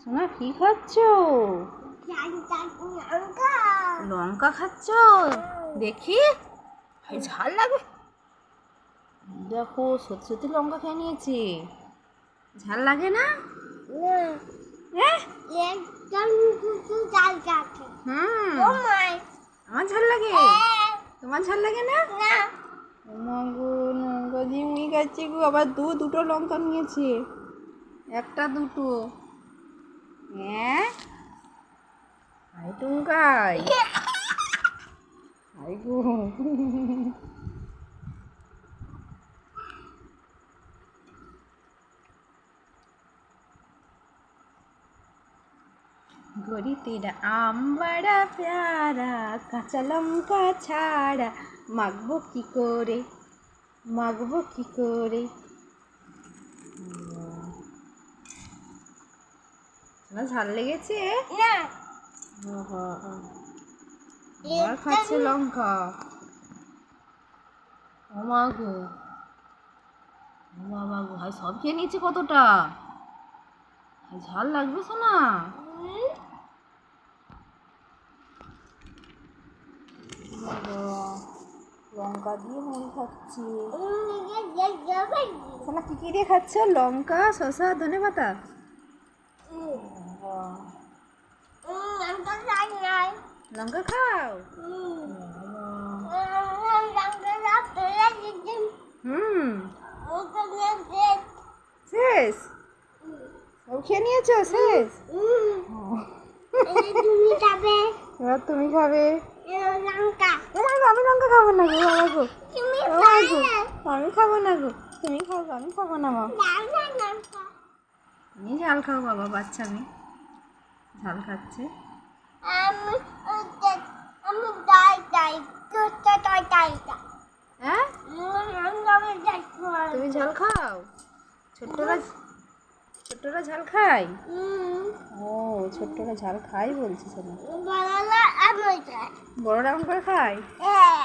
সোনা কি খাচ্ছ? লঙ্কা খাচ্ছ? দেখি। ঝাল লাগবে। দেখো সত্যি সত্যি লঙ্কা খেয়ে নিয়েছি। ঝাল লাগে না? হ্যাঁ হুম। আমার ঝাল লাগে? তোমার ঝাল লাগে না? মাগো লঙ্কা দিয়ে গো। আবার দু দুটো লঙ্কা নিয়েছে। একটা দুটো হ্যাঁ আই টুঙ্কাই আই গো গরি তেরা আম বড়া প্যারা কাঁচা লঙ্কা ছাড়া মাখবো কি করে মাখবো কি করে না ঝাল লেগেছে বাবা, খাচ্ছে লঙ্কা ও মা গো ও বাবা গো হাই সব খেয়ে নিয়েছে কতটা ঝাল লাগবে শোনা লঙ্কা দিয়ে মুড়ি খাচ্ছি শোনা কি কি দিয়ে খাচ্ছ লঙ্কা শসা ধনে পাতা লঙ্কা খাও হুম শেষ সব খেয়ে নিয়েছো শেষ এবার তুমি খাবে লঙ্কা এবার আমি লঙ্কা খাব না গো বাবা গো আমি খাব না গো তুমি খাও আমি খাব না লঙ্কা তুমি ঝাল খাও বাবা বাচ্চা আমি ঝাল খাচ্ছে তুমি ঝাল খাও? ছোট্টরা ছোট্টরা ঝাল খায়? ও ছোট্টরা ঝাল খাই বলছিস বড়রা এমন করে খায়? হ্যাঁ।